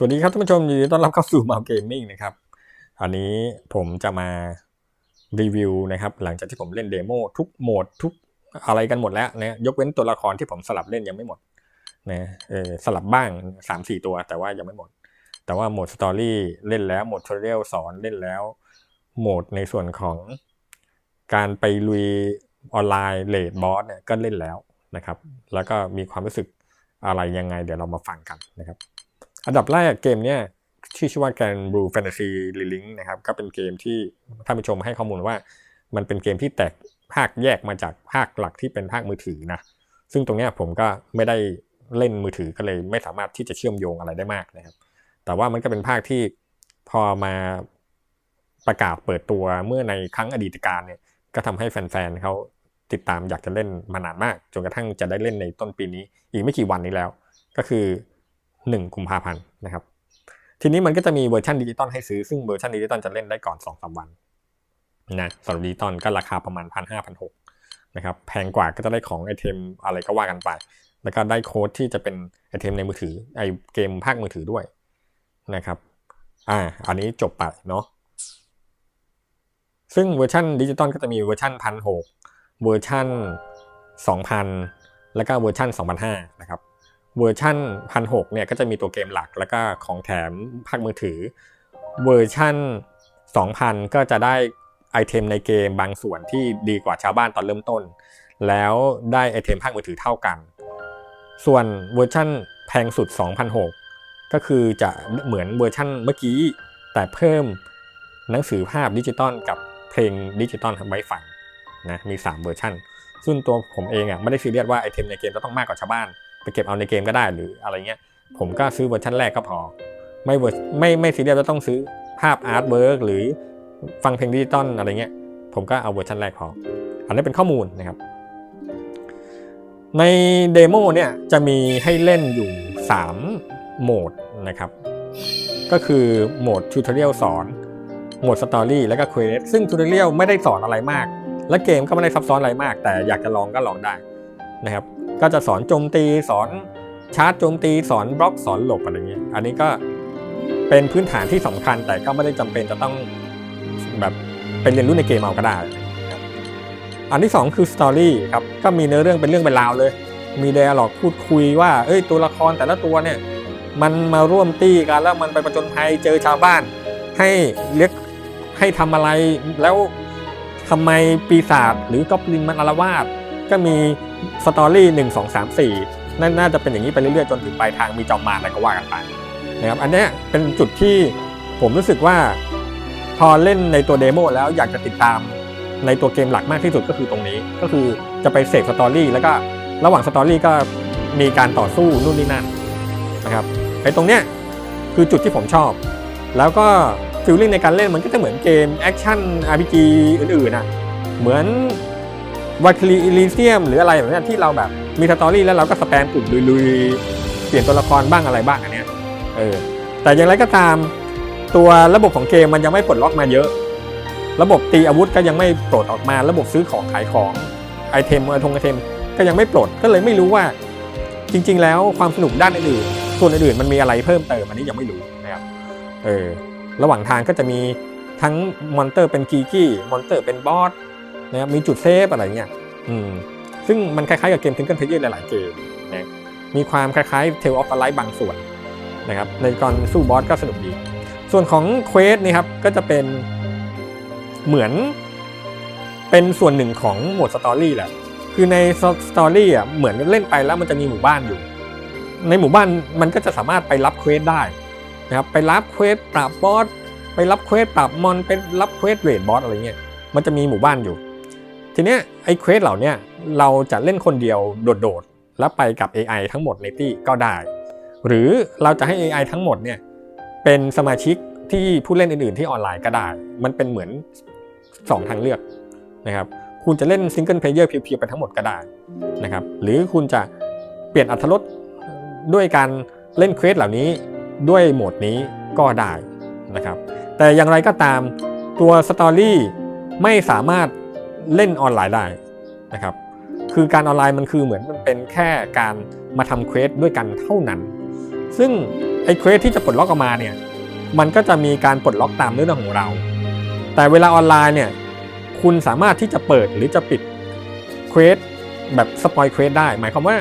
สวัสดีครับท่านผู้ชมยินดีต้อนรับเข้าสู่มาเกมมิ่งนะครับ อันนี้ผมจะมารีวิวนะครับ หลังจากที่ผมเล่นเดโมทุกโหมดทุกอะไรกันหมดแล้วนะยกเว้นตัวละครที่ผมสลับเล่นยังไม่หมดนะเออสลับบ้างสามสี่ตัวแต่ว่ายังไม่หมด แต่ว่าโหมดสตอรี่เล่นแล้วโหมดทริเรียลสอนเล่นแล้ว โหมดในส่วนของการไปลุยออนไลน์เลดบอสเนี่ยก็เล่นแล้วนะครับ แล้วก็มีความรู้สึกอะไรยังไง เดี๋ยวเรามาฟังกันนะครับ อันดับแรกเกมเนี่ยที่ชื่อว่า Grand Blue Fantasy Relink นะครับก็เป็นเกมที่ท่านผู้ชมให้ข้อมูลว่า มันเป็นเกมที่แตกภาคแยกมาจากภาคหลักที่เป็นภาคมือถือนะซึ่งตรงนี้ผมก็ไม่ได้เล่นมือถือก็เลยไม่สามารถที่จะเชื่อมโยงอะไรได้มากนะครับ แต่ว่ามันก็เป็นภาคที่พอมาประกาศเปิดตัวเมื่อในครั้งอดีตการเนี่ยก็ทำให้แฟนๆเขาติดตามอยากจะเล่นมานานมาก จนกระทั่งจะได้เล่นในต้นปีนี้ อีกไม่กี่วันนี้แล้ว ก็คือ 1กุมภาพันธ์นะครับ ทีนี้มันก็จะมีเวอร์ชันดิจิตอลให้ซื้อ ซึ่งเวอร์ชันดิจิตอลจะเล่นได้ก่อน2อสวันนะสำหรับดิจิตอลก็ราคาประมาณพันห้าพันหกนะครับ แพงกว่าก็จะได้ของไอเทมอะไรก็ว่ากันไป แล้วก็ได้โค้ดที่จะเป็นไอเทมในมือถือไอเกมภาคมือถือด้วยนะครับอ่าอันนี้จบไปเนาะซึ่งเวอร์ชันดิจิตอลก็จะมีเวอร์ชันพันหกเวอร์ชันสองพันแล้วก็เวอร์ชันสองพันห้านะครับ เวอร์ชันพันหกเนี่ยก็จะมีตัวเกมหลักแล้วก็ของแถมภาคมือถือ เวอร์ชัน2,000 ก็จะได้ไอเทมในเกมบางส่วนที่ดีกว่าชาวบ้านตอนเริ่มต้น แล้วได้ไอเทมภาคมือถือเท่ากัน ส่วนเวอร์ชันแพงสุด 2,006 ก็คือจะเหมือนเวอร์ชันเมื่อกี้ แต่เพิ่มหนังสือภาพดิจิตอลกับเพลงดิจิตอลไว้ฟังนะมี 3 เวอร์ชันซึ่งตัวผมเองอะไม่ได้ซีเรียสว่าไอเทมในเกมจะต้องมากกว่าชาวบ้าน ไปเก็บเอาในเกมก็ได้หรืออะไรเงี้ย ผมก็ซื้อเวอร์ชันแรกก็พอ ไม่เวอร์ไม่ไม่ซีเรียสว่าต้องซื้อภาพอาร์ตเวิร์กหรือฟังเพลงดิจิตอลอะไรเงี้ย ผมก็เอาเวอร์ชันแรกพอ อันนี้เป็นข้อมูลนะครับ ในเดโมเนี่ยจะมีให้เล่นอยู่ 3 โหมดนะครับ ก็คือโหมดทูตอเรียลสอน โหมดสตอรี่แล้วก็เควสซึ่งทูตอเรียลไม่ได้สอนอะไรมาก และเกมก็ไม่ได้ซับซ้อนอะไรมาก แต่อยากจะลองก็ลองได้นะครับ ก็จะสอนโจมตีสอนชาร์จโจมตีสอนบล็อกสอนหลบอะไรเงี้ยอันนี้ก็เป็นพื้นฐานที่สำคัญแต่ก็ไม่ได้จำเป็นจะต้องแบบเป็นเรียนรู้ในเกมเอาก็ได้ อันที่ 2 คือสตอรี่ครับก็มีเนื้อเรื่องเป็นเรื่องเป็นราวเลย มีเดอะล็อกพูดคุยว่าเอ้ยตัวละครแต่ละตัวเนี่ยมันมาร่วมตี้กันแล้วมันไปประจนภัยเจอชาวบ้าน ให้เรียกให้ทำอะไรแล้วทำไมปีศาจหรือกอบลินมันอารวาส ก็มีสตอรี่หนึ่งสองสามสี่นั่นน่าจะเป็นอย่างนี้ไปเรื่อยๆจนถึงปลายทางมีจอมมารอะไรก็ว่ากันไปนะครับอันนี้เป็นจุดที่ผมรู้สึกว่าพอเล่นในตัวเดโมแล้วอยากจะติดตามในตัวเกมหลักมากที่สุดก็คือตรงนี้ ก็คือจะไปเสกสตอรี่แล้วก็ระหว่างสตอรี่ก็มีการต่อสู้นู่นนี่นั่นนะครับไอ้ตรงเนี้ยคือจุดที่ผมชอบ แล้วก็ฟิลลิ่งในการเล่นมันก็จะเหมือนเกมแอคชั่น RPG อื่นๆนะเหมือน วาคิลีเซียม หรืออะไรแบบนี้ที่เราแบบมีสตอรี่แล้วเราก็สแปมปุ่มลุยๆ เปลี่ยนตัวละครบ้างอะไรบ้างอันเนี้ยเออแต่อย่างไรก็ตามตัวระบบของเกมมันยังไม่ปลดล็อกมาเยอะ ระบบตีอาวุธก็ยังไม่ปลดออกมา ระบบซื้อของขายของไอเทมไอทงไอเทมก็ยังไม่ปลดก็เลยไม่รู้ว่า จริง ๆ แล้วความสนุกด้านอื่นส่วนอื่นมันมีอะไรเพิ่มเติมอันนี้ยังไม่รู้นะครับเออระหว่างทางก็จะมีทั้งมอนเตอร์เป็นกีกี้มอนเตอร์เป็นบอส นะครับมีจุดเซฟอะไรเงี้ยอืมซึ่งมันคล้ายๆกับเกมทิงเกิลเพลเยอร์หลายๆเกมนะมีความคล้ายๆ Tale of Arise บางส่วนนะครับในก่อนสู้บอสก็สนุกดี ส่วนของเควสนี่ครับก็จะเป็นเหมือนเป็นส่วนหนึ่งของโหมดสตอรี่แหละคือในสตอรี่อะเหมือนเล่นไปแล้วมันจะมีหมู่บ้านอยู่ ในหมู่บ้านมันก็จะสามารถไปรับเควสได้นะครับไปรับเควสปราบบอสไปรับเควสปราบมอนไปรับเควสเรดบอสอะไรเงี้ยมันจะมีหมู่บ้านอยู่ ทีเนี้ยไอ้เควสเหล่านี้เราจะเล่นคนเดียวโดดๆ แล้วไปกับ AI ทั้งหมดในตี้ก็ได้ หรือเราจะให้ AI ทั้งหมดเนี่ยเป็นสมาชิกที่ผู้เล่นอื่นๆที่ออนไลน์ก็ได้ มันเป็นเหมือน 2 ทางเลือกนะครับคุณจะเล่นซิงเกิลเพลเยอร์เพียวๆไปทั้งหมดก็ได้นะครับหรือคุณจะเปลี่ยนอัธรสด้วยการเล่นเควสเหล่านี้ด้วยโหมดนี้ก็ได้นะครับแต่อย่างไรก็ตามตัวสตอรี่ไม่สามารถ เล่นออนไลน์ได้นะครับ คือการออนไลน์มันคือเหมือนมันเป็นแค่การมาทำเควสด้วยกันเท่านั้น ซึ่งไอ้เควสที่จะปลดล็อกออกมาเนี่ย มันก็จะมีการปลดล็อกตามเนื้อเรื่องของเรา แต่เวลาออนไลน์เนี่ย คุณสามารถที่จะเปิดหรือจะปิดเควสแบบสปอยเควสได้ หมายความว่า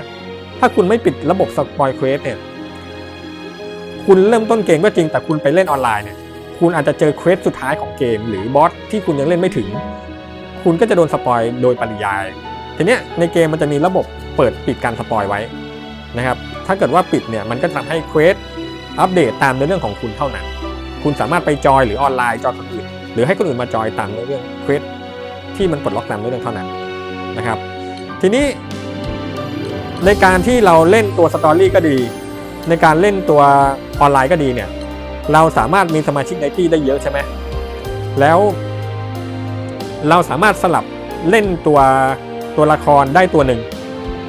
ถ้าคุณไม่ปิดระบบสปอยเควสเนี่ย คุณเริ่มต้นเกมก็จริงแต่คุณไปเล่นออนไลน์เนี่ย คุณอาจจะเจอเควสสุดท้ายของเกม หรือบอสที่คุณยังเล่นไม่ถึง คุณก็จะโดนสปอยโดยปริยาย ทีเนี้ยในเกมมันจะมีระบบเปิดปิดการสปอยไว้นะครับ ถ้าเกิดว่าปิดเนี่ยมันก็จะทำให้เควสอัปเดตตามในเรื่องของคุณเท่านั้น คุณสามารถไปจอยหรือออนไลน์จอยคนอื่น หรือให้คนอื่นมาจอยตามในเรื่องเควสที่มันปลดล็อกตามในเรื่องเท่านั้นนะครับ ทีนี้ ในการที่เราเล่นตัวสตอรี่ก็ดี ในการเล่นตัวออนไลน์ก็ดีเนี่ยเราสามารถมีสมาชิกในที่ได้เยอะใช่ไหมแล้ว เราสามารถสลับเล่นตัวตัวละครได้ตัวหนึ่ง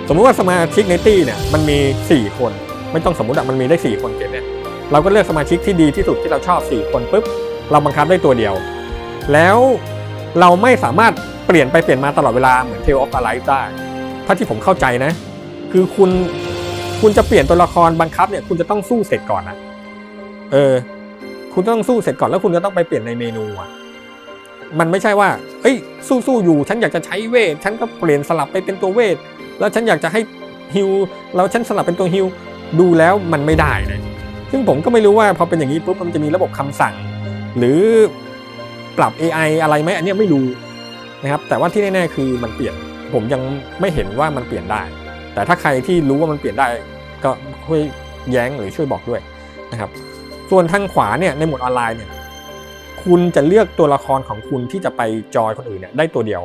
สมมุติว่าสมาชิกในตี้เนี่ยมันมี 4 คน ไม่ต้องสมมุติอะมันมีได้ 4 คนเกมเนี่ยเราก็เลือกสมาชิกที่ดีที่สุดที่เราชอบ 4 คนปุ๊บเราบังคับได้ตัวเดียว แล้วเราไม่สามารถเปลี่ยนไปเปลี่ยนมาตลอดเวลาเหมือน Tale of Arise ได้ถ้าที่ผมเข้าใจนะ คือคุณคุณจะเปลี่ยนตัวละครบังคับเนี่ยคุณจะต้องสู้เสร็จก่อนนะเออ คุณต้องสู้เสร็จก่อนแล้วคุณจะต้องไปเปลี่ยนในเมนูอะ มันไม่ใช่ว่า เอ้ย สู้สู้อยู่ ฉันอยากจะใช้เวท ฉันก็เปลี่ยนสลับไปเป็นตัวเวท แล้วฉันอยากจะให้ฮิวแล้วฉันสลับเป็นตัวฮิว ดูแล้วมันไม่ได้นะซึ่งผมก็ไม่รู้ว่าพอเป็นอย่างนี้ปุ๊บมันจะมีระบบคำสั่ง หรือปรับ AI อะไรไหมอันนี้ไม่รู้นะครับ แต่ว่าที่แน่ๆคือมันเปลี่ยน ผมยังไม่เห็นว่ามันเปลี่ยนได้ แต่ถ้าใครที่รู้ว่ามันเปลี่ยนได้ ก็ช่วยแย้งหรือช่วยบอกด้วยนะครับ ส่วนทางขวาเนี่ยในหมวดออนไลน์เนี่ย คุณจะเลือกตัวละครของคุณที่จะไปจอยคนอื่นเนี่ยได้ตัวเดียว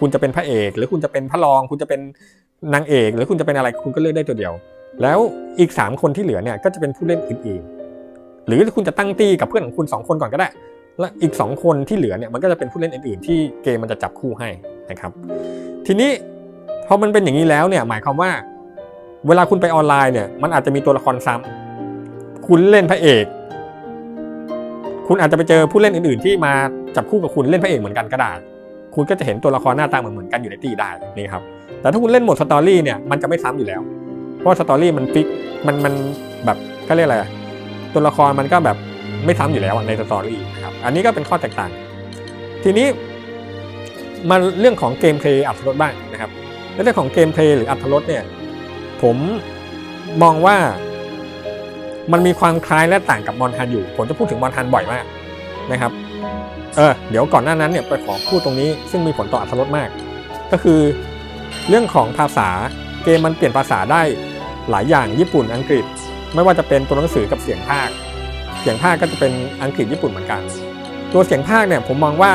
คุณจะเป็นพระเอก หรือคุณจะเป็นพระรอง คุณจะเป็นนางเอก หรือคุณจะเป็นอะไรคุณก็เลือกได้ตัวเดียว แล้วอีก 3 คนที่เหลือเนี่ยก็จะเป็นผู้เล่นอื่นๆ หรือคุณจะตั้งตีกับเพื่อนของคุณ 2 คนก่อนก็ได้ และอีก 2 คนที่เหลือเนี่ยมันก็จะเป็นผู้เล่นอื่นๆ ที่เกมมันจะจับคู่ให้นะครับ ทีนี้พอมันเป็นอย่างนี้แล้วเนี่ยหมายความว่า เวลาคุณไปออนไลน์เนี่ยมันอาจจะมีตัวละครซ้ำคุณเล่นพระเอก คุณอาจจะไปเจอผู้เล่นอื่นๆ ที่มาจับคู่กับคุณเล่นพระเอกเหมือนกันก็ได้ คุณก็จะเห็นตัวละครหน้าตาเหมือนๆกันอยู่ในตีได้นี่ครับ แต่ถ้าคุณเล่นหมดสตอรี่เนี่ยมันจะไม่ซ้ำอยู่แล้ว เพราะสตอรี่มันฟิกมันมันแบบก็เรียกอะไรตัวละครมันก็แบบไม่ซ้ำอยู่แล้วในสตอรี่นะครับ อันนี้ก็เป็นข้อแตกต่าง ทีนี้มาเรื่องของเกมเพลย์อัตรสบ้างนะครับในเรื่องของเกมเพลย์หรืออัตรสเนี่ยผมมองว่า มันมีความคล้ายและต่างกับมอนทันอยู่ ผมจะพูดถึงมอนทันบ่อยมากนะครับ เออเดี๋ยวก่อนหน้านั้นเนี่ยไปขอพูดตรงนี้ ซึ่งมีผลต่ออัตรสมาก ก็คือ เรื่องของภาษาเกมมันเปลี่ยนภาษาได้หลายอย่างญี่ปุ่นอังกฤษ ไม่ว่าจะเป็นตัวหนังสือกับเสียงภาค เสียงภาคก็จะเป็นอังกฤษญี่ปุ่นเหมือนกัน ตัวเสียงภาคเนี่ยผมมองว่า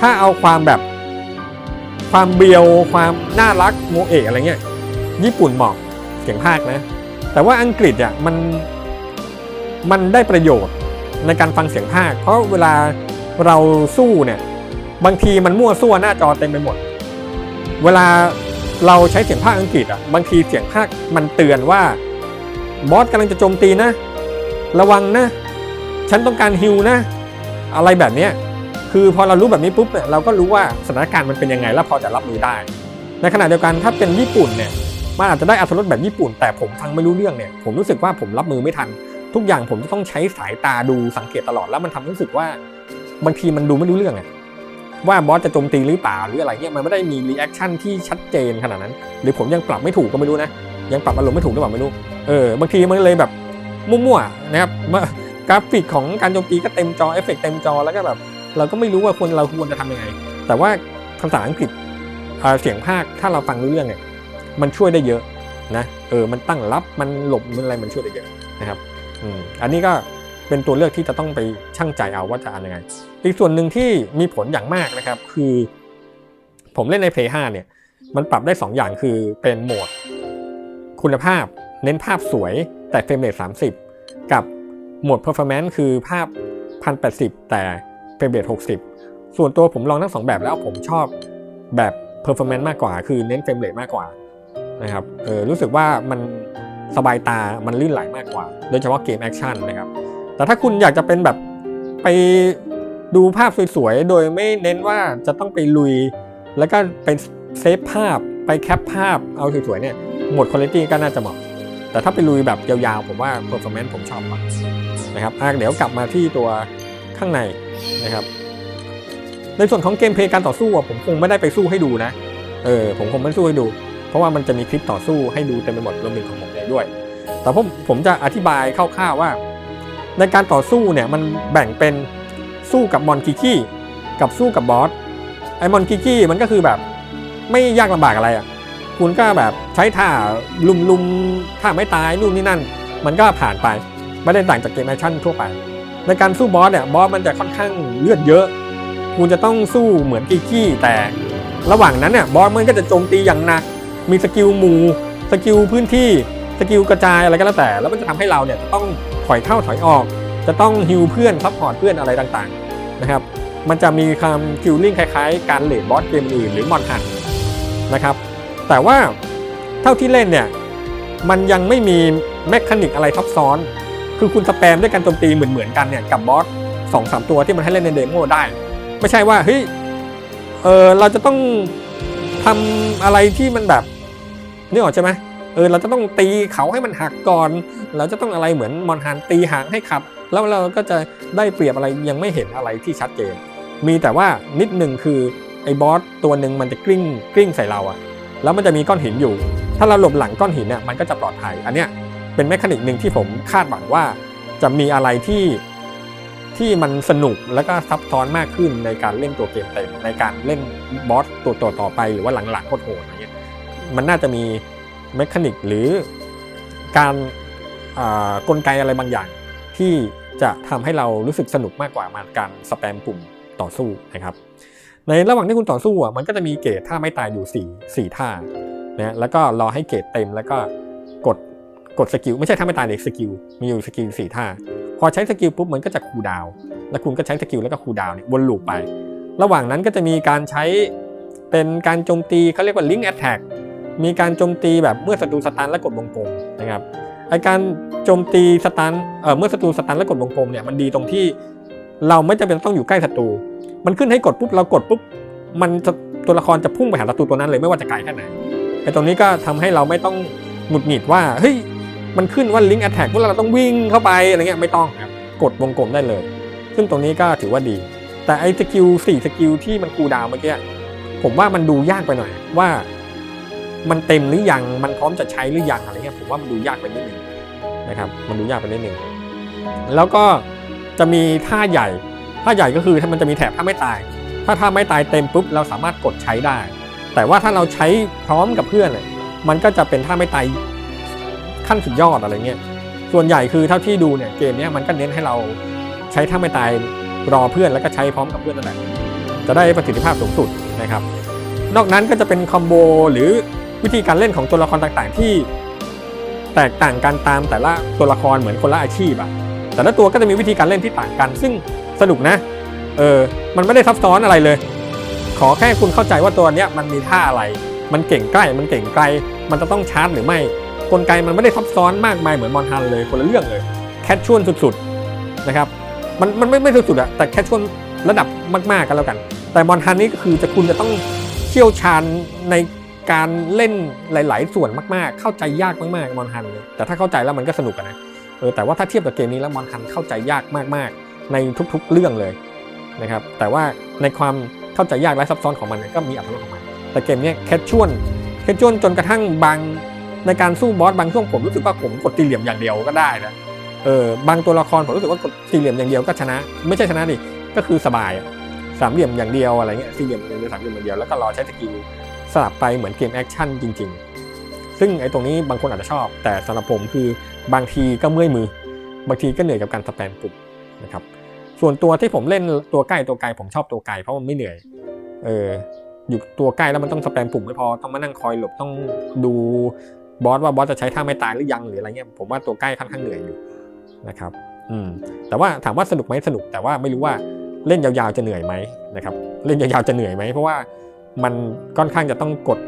ถ้าเอาความแบบความเบียวความน่ารักโมเอะอะไรเงี้ยญี่ปุ่นเหมาะเสียงภาคนะ แต่ว่าอังกฤษอะมัน มันได้ประโยชน์ในการฟังเสียงภาค เพราะเวลาเราสู้เนี่ยบางทีมันมั่วซั่วหน้าจอเต็มไปหมด เวลาเราใช้เสียงภาคอังกฤษอะบางทีเสียงภาคมันเตือนว่าบอสกำลังจะโจมตีนะ ระวังนะ ฉันต้องการฮิวนะ อะไรแบบเนี้ยคือพอเรารู้แบบนี้ปุ๊บเนี่ยเราก็รู้ว่าสถานการณ์มันเป็นยังไงแล้วพอจะรับมือได้ ในขณะเดียวกันถ้าเป็นญี่ปุ่นเนี่ยมันอาจจะได้อัตรสแบบญี่ปุ่น แต่ผมฟังไม่รู้เรื่องเนี่ยผมรู้สึกว่าผมรับมือไม่ทัน ทุกอย่างผมจะต้องใช้สายตาดูสังเกตตลอดแล้วมันทำให้รู้สึกว่าบางทีมันดูไม่รู้เรื่องอะว่าบอสจะโจมตีหรือเปล่าหรืออะไรเงี้ยมันไม่ได้มีรีแอคชั่นที่ชัดเจนขนาดนั้น หรือผมยังปรับไม่ถูกก็ไม่รู้นะยังปรับอารมณ์ไม่ถูกหรือเปล่าไม่รู้เออบางทีมันเลยแบบมั่วๆนะครับกราฟิกของการโจมตีก็เต็มจอเอฟเฟกต์เต็มจอแล้วก็แบบเราก็ไม่รู้ว่าควรเราควรจะทำยังไง แต่ว่าภาษาอังกฤษเสียงภาคถ้าเราฟังรู้เรื่องเนี่ยมันช่วยได้เยอะนะเออมันตั้งรับมันหลบมันอะไรมันช่วยได้เยอะนะครับ อันนี้ก็เป็นตัวเลือกที่จะต้องไปชั่งใจเอาว่าจะอะไรยังไง อีกส่วนหนึ่งที่มีผลอย่างมากนะครับ คือ ผมเล่นใน Play 5เนี่ย มันปรับได้ 2 อย่างคือเป็นโหมด คุณภาพ เน้นภาพสวยแต่เฟรมเรท30 กับโหมด performance คือภาพ 1080 แต่เฟรมเรท60 ส่วนตัวผมลองทั้งสองแบบแล้วผมชอบแบบ performance มากกว่า คือเน้นเฟรมเรทมากกว่านะครับเออรู้สึกว่ามัน สบายตามันลื่นไหลมากกว่า โดยเฉพาะเกมแอคชั่นนะครับ แต่ถ้าคุณอยากจะเป็นแบบไปดูภาพสวยๆ โดยไม่เน้นว่าจะต้องไปลุย แล้วก็ไปเซฟภาพไปแคปภาพเอาสวยๆเนี่ยโหมดคุณภาพก็น่าจะเหมาะ แต่ถ้าไปลุยแบบยาวๆ ผมว่า performance ผมชอบมากนะครับเดี๋ยวกลับมาที่ตัวข้างในนะครับ ในส่วนของเกมเพลย์การต่อสู้ผมคงไม่ได้ไปสู้ให้ดูนะ เออผมคงไม่สู้ให้ดู เพราะว่ามันจะมีคลิปต่อสู้ให้ดูเต็มไปหมดรวมถึงของผมเองด้วย แต่ผมผมจะอธิบายคร่าวๆว่า ในการต่อสู้เนี่ยมันแบ่งเป็นสู้กับมอนคิกี้กับสู้กับบอสไอมอนคิกี้มันก็คือแบบไม่ยากลำบากอะไรอะคุณก็แบบใช้ท่าลุมลุมท่าไม่ตายนู่นนี่นั่น มันก็ผ่านไปไม่ได้ต่างจากเกมแอคชั่นทั่วไป ในการสู้บอสเนี่ยบอสมันจะค่อนข้างเลือดเยอะ คุณจะต้องสู้เหมือนกิกี้แต่ระหว่างนั้นเนี่ยบอสมันก็จะโจมตีอย่างหนัก มีสกิลหมู่สกิลพื้นที่สกิลกระจายอะไรก็แล้วแต่ แล้วมันจะทำให้เราเนี่ยจะต้องถอยเข้าถอยออก จะต้องฮิวเพื่อนซัพพอร์ตเพื่อนอะไรต่างๆนะครับมันจะมีความคิลลิ่งคล้ายๆ การเลดบอสเกมอื่นหรือมอนฮันนะครับแต่ว่าเท่าที่เล่นเนี่ยมันยังไม่มีแมคานิกอะไรซับซ้อน คือคุณสแปมด้วยการโจมตีเหมือนๆกันเนี่ยกับบอสสองสามตัวที่มันให้เล่นในเดโมได้ ไม่ใช่ว่าเฮ้ยเออเราจะต้องทำอะไรที่มันแบบ นี่ออกใช่ไหมเออเราจะต้องตีเขาให้มันหักก่อน เราจะต้องอะไรเหมือนมอนฮันตีหางให้ขับ แล้วเราก็จะได้เปรียบอะไรยังไม่เห็นอะไรที่ชัดเจน มีแต่ว่านิดหนึ่งคือไอ้บอสตัวหนึ่งมันจะกลิ้งกลิ้งใส่เราอะแล้วมันจะมีก้อนหินอยู่ ถ้าเราหลบหลังก้อนหินเนี่ยมันก็จะปลอดภัย อันเนี้ยเป็นแมคานิกหนึ่งที่ผมคาดหวังว่าจะมีอะไรที่ที่มันสนุกแล้วก็ซับซ้อนมากขึ้นในการเล่นตัวเกมเต็มในการเล่นบอสตัวต่อต่อไปหรือว่าหลังๆโคตรโหด มันน่าจะมีแมคานิกหรือการกลไกอะไรบางอย่าง ที่จะทำให้เรารู้สึกสนุกมากกว่ามาการสแปมปุ่มต่อสู้นะครับ ในระหว่างที่คุณต่อสู้อะมันก็จะมีเกรดท่าไม่ตายอยู่4 4ท่านะแล้วก็รอให้เกรดเต็มแล้วก็กดกดสกิลไม่ใช่ท่าไม่ตายเด็กสกิลมีอยู่สกิลสี่ท่า พอใช้สกิลปุ๊บมันก็จะคูดาวแล้วคุณก็ใช้สกิลแล้วก็คูดาวเนี่ยวนลูปไป ระหว่างนั้นก็จะมีการใช้เป็นการโจมตีเขาเรียกว่าลิงก์แอตแทก มีการโจมตีแบบเมื่อศัตรูสตันและกดวงกลมนะครับไอการโจมตีสตันเเมื่อศัตรูสตันและกดวงกลมเนี่ยมันดีตรงที่เราไม่จำเป็นต้องอยู่ใกล้ศัตรู มันขึ้นให้กดปุ๊บเรากดปุ๊บมันตัวละครจะพุ่งไปหาศัตรูตัวนั้นเลยไม่ว่าจะไกลแค่ไหนไอตรงนี้ก็ทำให้เราไม่ต้องหงุดหงิดว่าเฮ้ยมันขึ้นว่าลิงก์แอตแทกพวกเราต้องวิ่งเข้าไปอะไรเงี้ยไม่ต้องครับกดวงกลมได้เลย ซึ่งตรงนี้ก็ถือว่าดี แต่ไอ้สกิลสี่สกิลที่มันคูดาวเมื่อกี้ผมว่ามันดูยากไปหน่อยว่า มันเต็มหรือยังมันพร้อมจะใช้หรือยังอะไรเงี้ยผมว่ามันดูยากไปนิดนึงนะครับมันดูยากไปนิดนึงแล้วก็จะมีท่าใหญ่ท่าใหญ่ก็คือถ้ามันจะมีแถบท่าไม่ตาย ถ้าท่าไม่ตายเต็มปุ๊บเราสามารถกดใช้ได้ แต่ว่าถ้าเราใช้พร้อมกับเพื่อนเนี่ยมันก็จะเป็นท่าไม่ตายขั้นสุดยอดอะไรเงี้ยส่วนใหญ่คือเท่าที่ดูเนี่ยเกมเนี้ยมันก็เน้นให้เราใช้ท่าไม่ตายรอเพื่อนแล้วก็ใช้พร้อมกับเพื่อนนั่นแหละจะได้ประสิทธิภาพสูงสุดนะครับ นอกนั้นก็จะเป็นคอมโบหรือ วิธีการเล่นของตัวละครต่างๆ ที่แตกต่างกันตามแต่ละตัวละครเหมือนคนละอาชีพอะแต่ละตัวก็จะมีวิธีการเล่นที่ต่างกัน ซึ่งสนุกนะ เออ มันไม่ได้ซับซ้อนอะไรเลย ขอแค่คุณเข้าใจว่าตัวเนี้ยมันมีท่าอะไร มันเก่งใกล้ มันเก่งไกล มันจะต้องชาร์จหรือไม่ กลไกมันไม่ได้ซับซ้อนมากมายเหมือนมอนฮันเลย คนละเรื่องเลย แคชชวลสุดๆ นะครับ มันมันไม่ไม่สุดๆอะแต่แคชชวลระดับมากๆกันแล้วกัน แต่มอนฮันนี่ก็คือจะคุณจะต้องเชี่ยวชาญใน การเล่นหลาย ๆ ส่วนมากๆ เข้าใจยากมากๆมอนฮันเลยแต่ถ้าเข้าใจแล้วมันก็สนุกนะเออแต่ว่าถ้าเทียบกับเกมนี้แล้วมอนฮันเข้าใจยากมากๆ ในทุกๆเรื่องเลยนะครับแต่ว่าในความเข้าใจยากและซับซ้อนของมันก็มีอัตลักษณ์ของมัน แต่เกมนี้แคชชวลแคชชวลจนกระทั่งบางในการสู้บอสบางช่วงผมรู้สึกว่าผมกดตีเหลี่ยมอย่างเดียวก็ได้นะเออบางตัวละครผมรู้สึกว่ากดตีเหลี่ยมอย่างเดียวก็ชนะ ไม่ใช่ชนะดิก็คือสบายสามเหลี่ยมอย่างเดียวอะไรเงี้ยสี่เหลี่ยมอย่างเดียวสามเหลี่ยมอย่างเดียวแล้วก็รอใช้สกิล สลับไปเหมือนเกมแอคชั่นจริง ๆ ซึ่งไอ้ตรงนี้บางคนอาจจะชอบ แต่สำหรับผมคือบางทีก็เมื่อยมือ บางทีก็เหนื่อยกับการสแปมปุ่มนะครับ ส่วนตัวที่ผมเล่นตัวใกล้ตัวไกลผมชอบตัวไกลเพราะมันไม่เหนื่อย เอออยู่ตัวใกล้แล้วมันต้องสแปมปุ่มไม่พอต้องมานั่งคอยหลบต้องดูบอสว่าบอสจะใช้ท่าไม่ตายหรือยังหรืออะไรเงี้ยผมว่าตัวใกล้ค่อนข้างเหนื่อยอยู่นะครับ อืมแต่ว่าถามว่าสนุกไหมสนุกแต่ว่าไม่รู้ว่าเล่นยาวๆจะเหนื่อยไหมนะครับ เล่นยาวๆจะเหนื่อยไหมเพราะว่า มันค่อนข้างจะต้องกด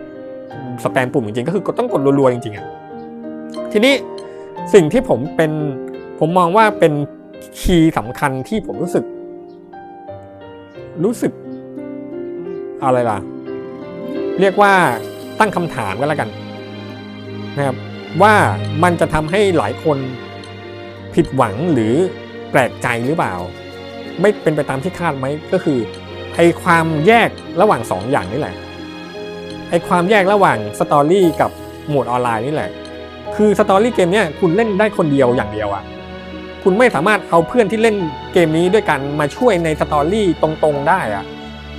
สแปมปุ่มจริงๆ ก็คือกดต้องกดรัวๆจริงๆอะทีนี้สิ่งที่ผมเป็นผมมองว่าเป็นคีย์สำคัญที่ผมรู้สึก รู้สึก อะไรล่ะ เรียกว่าตั้งคำถามก็แล้วกันนะครับว่ามันจะทำให้หลายคนผิดหวังหรือแปลกใจหรือเปล่า ไม่เป็นไปตามที่คาดไหมก็คือ ไอความแยกระหว่างสองอย่างนี่แหละไอความแยกระหว่างสตอรี่กับโหมดออนไลน์นี่แหละ คือสตอรี่เกมเนี้ยคุณเล่นได้คนเดียวอย่างเดียวอะคุณไม่สามารถเอาเพื่อนที่เล่นเกมนี้ด้วยกันมาช่วยในสตอรี่ตรงๆได้อะ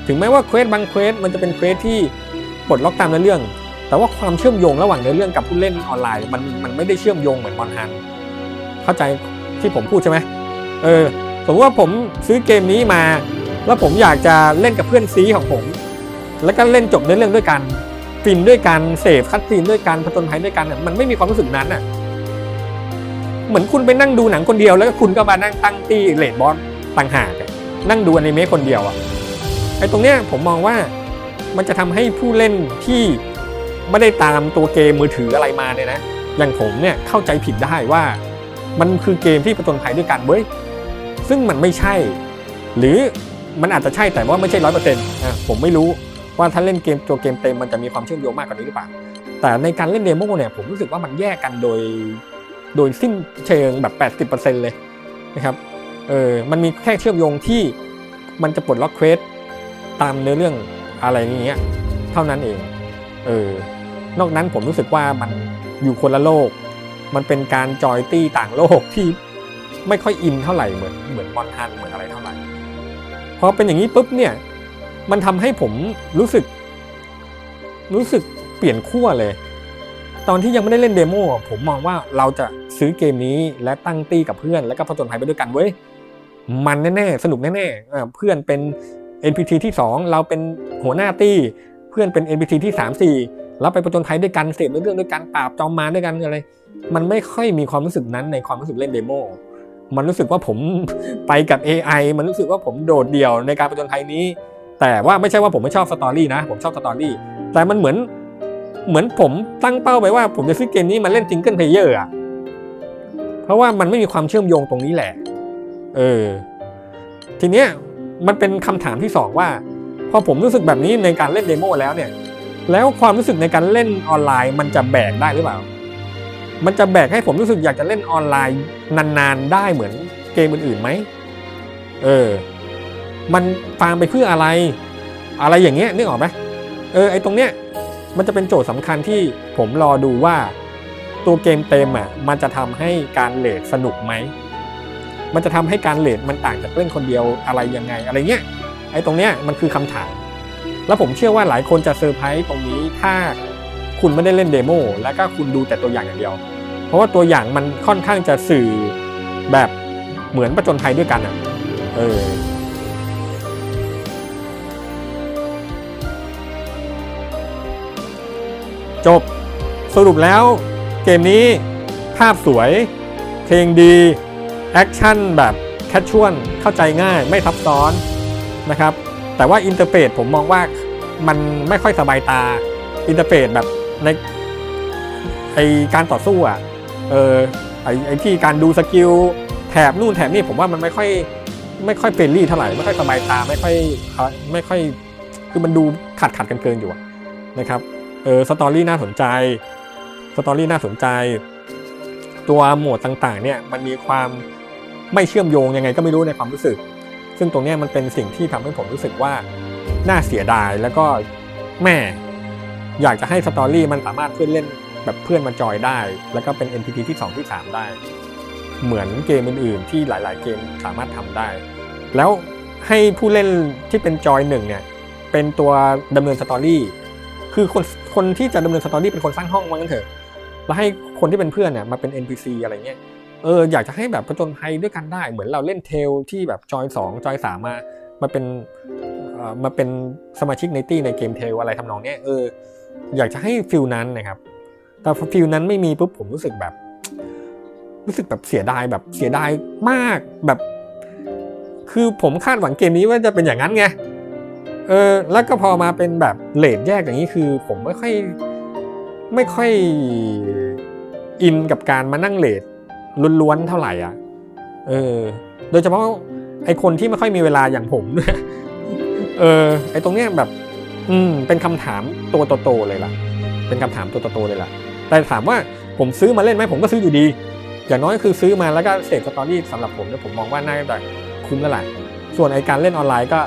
ถึงแม้ว่าเควสบางเควสมันจะเป็นเควสที่ปลดล็อกตามเนื้อเรื่อง แต่ว่าความเชื่อมโยงระหว่างเนื้อเรื่องกับผู้เล่นออนไลน์ มันมันไม่ได้เชื่อมโยงเหมือนมอนฮันเข้าใจที่ผมพูดใช่ไหมเออสมมติว่าผมซื้อเกมนี้มา แล้วผมอยากจะเล่นกับเพื่อนซีของผม แล้วก็เล่นจบเนื้อเรื่องด้วยกันฟินด้วยกันเสพคัดซีนด้วยกันผจญภัยด้วยกันเนี่ยมันไม่มีความรู้สึกนั้นอะเหมือนคุณไปนั่งดูหนังคนเดียวแล้วก็คุณก็มานั่งตั้งตี้เลดบอสต่างหากนั่งดูอนิเมะคนเดียวอะไอ้ตรงเนี้ยผมมองว่ามันจะทำให้ผู้เล่นที่ไม่ได้ตามตัวเกมมือถืออะไรมาเนี่ยนะอย่างผมเนี่ยเข้าใจผิดได้ว่า มันคือเกมที่ผจญภัยด้วยกันเว้ยซึ่งมันไม่ใช่ หรือ มันอาจจะใช่แต่ว่าไม่ใช่ร้อยเปอร์เซ็นต์อะผมไม่รู้ว่าถ้าเล่นเกมตัวเกมเต็มมันจะมีความเชื่อมโยงมากกว่านี้หรือเปล่า แต่ในการเล่นเดโมเนี่ยผมรู้สึกว่ามันแยกกันโดย โดยสิ้นเชิงแบบ 80%เลยนะครับ เออ มันมีแค่เชื่อมโยงที่มันจะปลดล็อกเควสตามเนื้อเรื่องอะไรอย่างเงี้ยเท่านั้นเอง เออ นอกนั้นผมรู้สึกว่ามันอยู่คนละโลก มันเป็นการจอยตี้ต่างโลกที่ไม่ค่อยอินเท่าไหร่เหมือนเหมือนมอนทันเหมือนอะไรเท่าไหร่ พอเป็นอย่างนี้ปุ๊บเนี่ยมันทำให้ผมรู้สึก รู้สึกเปลี่ยนขั้วเลย ตอนที่ยังไม่ได้เล่นเดโมผมมองว่าเราจะซื้อเกมนี้และตั้งตี้กับเพื่อน แล้วก็ผจญภัยไปด้วยกันเว้ยมันแน่ๆสนุกแน่ๆเพื่อนเป็น NPT ที่ 2 เราเป็นหัวหน้าตี้เพื่อนเป็น NPT ที่ 3 4เราไปผจญภัยด้วยกันเสพเรื่องด้วยกันปราบจอมมารด้วยกันอะไร มันไม่ค่อยมีความรู้สึกนั้นในความรู้สึกเล่นเดโม มันรู้สึกว่าผมไปกับ AI มันรู้สึกว่าผมโดดเดี่ยวในการผจญภัยนี้ แต่ว่าไม่ใช่ว่าผมไม่ชอบสตอรี่นะ ผมชอบสตอรี่ แต่มันเหมือนเหมือนผมตั้งเป้าไปว่าผมจะซื้อเกมนี้มาเล่นซิงเกิลเพลเยอร์อะ เพราะว่ามันไม่มีความเชื่อมโยงตรงนี้แหละ เออ ทีเนี้ยมันเป็นคำถามที่สองว่า พอผมรู้สึกแบบนี้ในการเล่นเดโมแล้วเนี่ย แล้วความรู้สึกในการเล่นออนไลน์มันจะแบกได้หรือเปล่า มันจะแบกให้ผมรู้สึกอยากจะเล่นออนไลน์นานๆได้เหมือนเกมอื่นๆไหมเออ มันฟาร์มไปเพื่ออะไร อะไรอย่างเงี้ยนึกออกไหมเออไอตรงเนี้ยมันจะเป็นโจทย์สำคัญที่ผมรอดูว่าตัวเกมเต็มอะมันจะทำให้การเลดสนุกไหมมันจะทำให้การเลดมันต่างจากเล่นคนเดียวอะไรยังไงอะไรเงี้ยไอ้ตรงเนี้ยมันคือคำถาม แล้วผมเชื่อว่าหลายคนจะเซอร์ไพรส์ตรงนี้ถ้า คุณไม่ได้เล่นเดโมแล้วก็คุณดูแต่ตัวอย่างอย่างเดียว เพราะว่าตัวอย่างมันค่อนข้างจะสื่อแบบเหมือนประจนภัยด้วยกันอะเออจบสรุปแล้วเกมนี้ภาพสวย เพลงดี แอคชั่นแบบแคชชวลเข้าใจง่ายไม่ซับซ้อนนะครับ แต่ว่าอินเทอร์เฟซผมมองว่ามันไม่ค่อยสบายตา อินเทอร์เฟซแบบ ในไอการต่อสู้อะเออไอไอที่การดูสกิลแถบนู่นแถบนี่ผมว่ามันไม่ค่อยไม่ค่อยเฟรนลี่เท่าไหร่ไม่ค่อยสบายตาไม่ค่อยไม่ค่อยคือมันดูขัดขัดกันเกินอยู่นะครับเออสตอรี่น่าสนใจสตอรี่น่าสนใจ ตัวโหมดต่างๆเนี่ยมันมีความไม่เชื่อมโยงยังไงก็ไม่รู้ในความรู้สึก ซึ่งตรงนี้มันเป็นสิ่งที่ทำให้ผมรู้สึกว่าน่าเสียดายแล้วก็แม่ อยากจะให้สตอรี่มันสามารถเพื่อนเล่นแบบเพื่อนมาจอยได้ แล้วก็เป็น NPT ที่ 2 ที่ 3 ได้ เหมือนเกมอื่นๆ ที่หลาย ๆ เกมสามารถทำได้ แล้วให้ผู้เล่นที่เป็นจอยหนึ่งเนี่ยเป็นตัวดำเนินสตอรี่คือคนคนที่จะดำเนินสตอรี่เป็นคนสร้างห้องว่างั้นเถอะแล้วให้คนที่เป็นเพื่อนเนี่ยมาเป็น NPC อะไรเงี้ยเอออยากจะให้แบบผจญภัยด้วยกันได้ เหมือนเราเล่นเทลที่แบบจอย2จอย3มามาเป็นมาเป็นสมาชิกในตี้ในเกมเทลอะไรทำนองเนี้ยเออ อยากจะให้ฟิลนั้นนะครับ แต่ฟิลนั้นไม่มีปุ๊บผมรู้สึกแบบ รู้สึกแบบเสียดายแบบเสียดายมากแบบ คือผมคาดหวังเกมนี้ว่าจะเป็นอย่างนั้นไงเออแล้วก็พอมาเป็นแบบเลดแยกอย่างนี้คือ ผมไม่ค่อยไม่ค่อยอินกับการมานั่งเลดล้วนๆเท่าไหร่อะเออ โดยเฉพาะไอคนที่ไม่ค่อยมีเวลาอย่างผมด้วยเออไอตรงเนี้ยแบบ อืมเป็นคำถามตัวโตๆเลยล่ะ เป็นคำถามตัวโตๆเลยล่ะ แต่ถามว่าผมซื้อมาเล่นไหมผมก็ซื้ออยู่ดี อย่างน้อยก็คือซื้อมาแล้วก็เสพสตอรี่สำหรับผมเนี่ยผมมองว่าน่าจะคุ้มแล้วแหละส่วนไอการเล่นออนไลน์ก็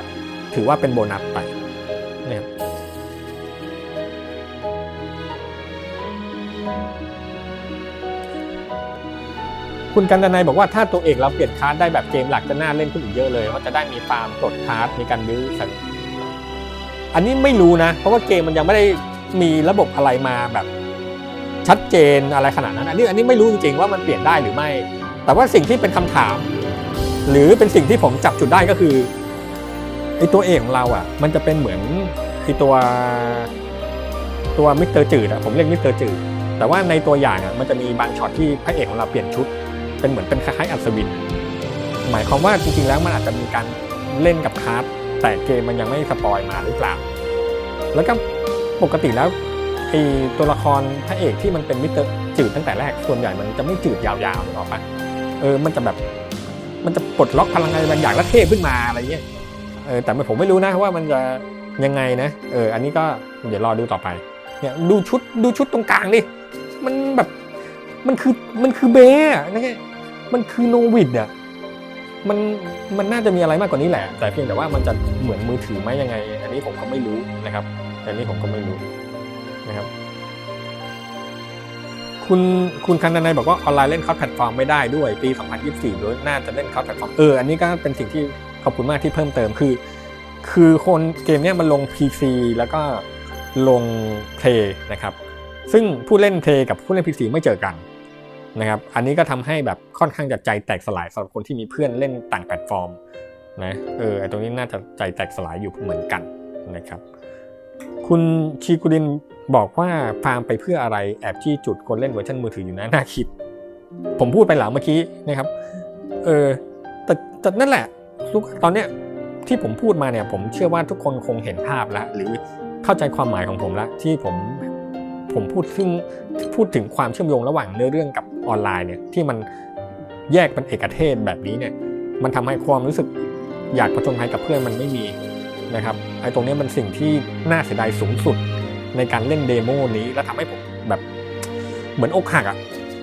ถือว่าเป็นโบนัสไปนะครับคุณกันดนัยบอกว่าถ้าตัวเอกเราเปลี่ยนคาร์ดได้แบบเกมหลักจะน่าเล่นขึ้นอีกเยอะเลยว่าจะได้มีฟาร์มกดคาร์ดมีการดื้อสั อันนี้ไม่รู้นะ เพราะว่าเกมมันยังไม่ได้มีระบบอะไรมาแบบชัดเจนอะไรขนาดนั้น อันนี้อันนี้ไม่รู้จริงๆว่ามันเปลี่ยนได้หรือไม่ แต่ว่าสิ่งที่เป็นคำถาม หรือเป็นสิ่งที่ผมจับจุดได้ก็คือไอตัวเอกของเราอะ มันจะเป็นเหมือนไอตัวตัวมิสเตอร์จืดอะผมเรียกมิสเตอร์จืดแต่ว่าในตัวอย่างอะมันจะมีบางช็อตที่พระเอกของเราเปลี่ยนชุด เป็นเหมือนเป็นคล้ายๆอัศวิน หมายความว่าจริงๆแล้วมันอาจจะมีการเล่นกับคาร์ด แต่เกมมันยังไม่สปอยมาหรือเปล่า แล้วก็ปกติแล้วไอตัวละครพระเอกที่มันเป็นมิเตอร์จืดตั้งแต่แรกส่วนใหญ่มันจะไม่จืดยาวๆหรอกปะเออมันจะแบบมันจะปลดล็อกพลังอะไรบางอย่างแล้วเทพขึ้นมาอะไรเงี้ยเออแต่ผมไม่รู้นะว่ามันจะยังไงนะเอออันนี้ก็เดี๋ยวรอดูต่อไปเนี่ยดูชุดดูชุดตรงกลางดิมันแบบมันคือมันคือเบย์อะนะฮะมันคือโนวิดอะ มันมันน่าจะมีอะไรมากกว่านี้แหละ แต่เพียงแต่ว่ามันจะเหมือนมือถือไหมยังไง อันนี้ผมก็ไม่รู้นะครับ อันนี้ผมก็ไม่รู้นะครับ คุณคุณคันนันายบอกว่าออนไลน์เล่นคอร์สแพลตฟอร์มไม่ได้ด้วยปี 2024ด้วยน่าจะเล่นคอร์สแพลตฟอร์มเอออันนี้ก็เป็นสิ่งที่ขอบคุณมากที่เพิ่มเติมคือ คือคนเกมเนี้ยมันลง PC แล้วก็ลง Play นะครับซึ่งผู้เล่น Play กับผู้เล่น PC ไม่เจอกัน นะครับ อันนี้ก็ทำให้แบบค่อนข้างจะใจแตกสลายสำหรับคนที่มีเพื่อนเล่นต่างแพลตฟอร์มนะเออไอตรงนี้น่าจะใจแตกสลายอยู่เหมือนกันนะครับ คุณชีกุรินบอกว่าฟาร์มไปเพื่ออะไรแอบที่จุดคนเล่นเวอร์ชันมือถืออยู่นะน่าคิด ผมพูดไปหลังเมื่อกี้นะครับ เออแต่แต่นั่นแหละทุกตอนเนี้ยที่ผมพูดมาเนี่ย ผมเชื่อว่าทุกคนคงเห็นภาพแล้วหรือเข้าใจความหมายของผมแล้วที่ผมผมพูดถึงพูดถึงความเชื่อมโยงระหว่างเนื้อเรื่องกับ ออนไลน์เนี่ยที่มันแยกเป็นเอกเทศแบบนี้เนี่ยมันทำให้ความรู้สึกอยากผจญภัยกับเพื่อนมันไม่มีนะครับไอ้ตรงนี้มันสิ่งที่น่าเสียดายสูงสุดในการเล่นเดโมนี้ แล้วทำให้ผมแบบเหมือนอกหักอะ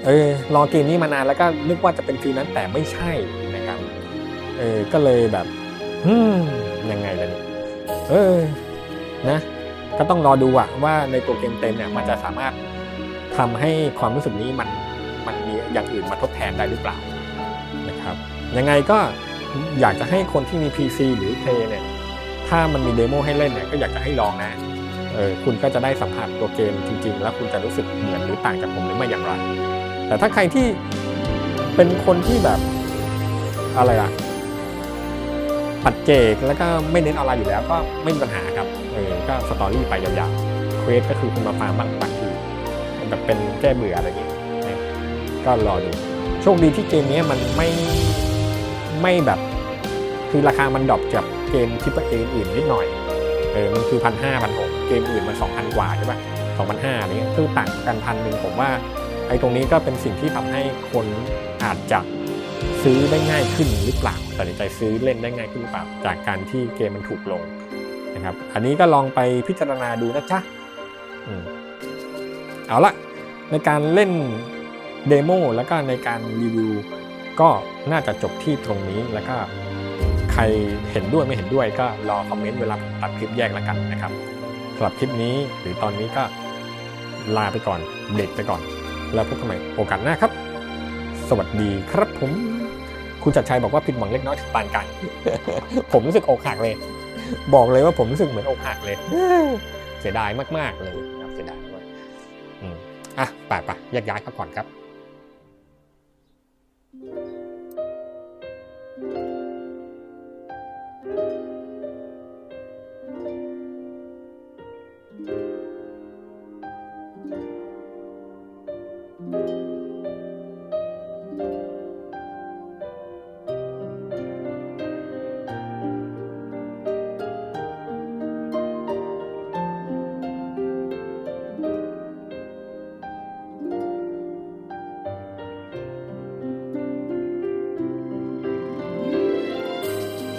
เออรอเกมนี้มานานแล้วก็นึกว่าจะเป็นฟีลนั้นแต่ไม่ใช่นะครับเออก็เลยแบบฮึมยังไงล่ะเนี่ยเออนะก็ต้องรอดูอะว่าในตัวเกมเต็มเนี่ยมันจะสามารถทำให้ความรู้สึกนี้มัน อย่างอื่นมาทดแทนได้หรือเปล่านะครับยังไงก็อยากจะให้คนที่มี PC หรือ Play เนี่ยถ้ามันมีเดโมให้เล่นเนี่ยก็อยากจะให้ลองนะเออคุณก็จะได้สัมผัสตัวเกมจริง ๆ แล้วคุณจะรู้สึกเหมือนหรือต่างจากผมหรือไม่อย่างไร แต่ถ้าใครที่เป็นคนที่แบบอะไรอะปัดเจกแล้วก็ไม่เน้นออนไลน์อยู่แล้วก็ไม่มีปัญหาครับเออก็สตอรี่ไปยาวๆเควสก็คือคุณมาฟาร์มบางบางทีแบบเป็นแก้เบื่ออะไรอย่างเงี้ย ก็รอดู โชคดีที่เกมนี้มันไม่ไม่แบบคือราคามันดรอปจากเกมทิปเปอร์เออื่นนิดหน่อย เออ มันคือพันห้าพันหกเกมอื่นมันสองพันกว่าใช่ปะสองพันห้าอะไรเงี้ยคือต่างกันพันหนึ่งผมว่าไอ้ตรงนี้ก็เป็นสิ่งที่ทำให้คนอาจจะซื้อได้ง่ายขึ้นหรือเปล่าตัดสินใจซื้อเล่นได้ง่ายขึ้นหรือเปล่า จากการที่เกมมันถูกลงนะครับ อันนี้ก็ลองไปพิจารณาดูนะจ๊ะอืมเอาละในการเล่น เดโมแล้วก็ในการรีวิวก็น่าจะจบที่ตรงนี้แล้วก็ใครเห็นด้วยไม่เห็นด้วยก็รอคอมเมนต์เวลาผมตัดคลิปแยกแล้วกันนะครับสำหรับคลิปนี้หรือตอนนี้ก็ลาไปก่อนเบรกไปก่อน แล้วพบกันใหม่โอกาสหน้าครับ สวัสดีครับผม คุณจัดชัยบอกว่าผิดหวังเล็กน้อยถึงปานกลางผมรู้สึกอกหักเลย บอกเลยว่าผมรู้สึกเหมือนอกหักเลย เสียดายมากๆเลยเสียดายมากอะไปไปแยกย้ายพักผ่อนครับ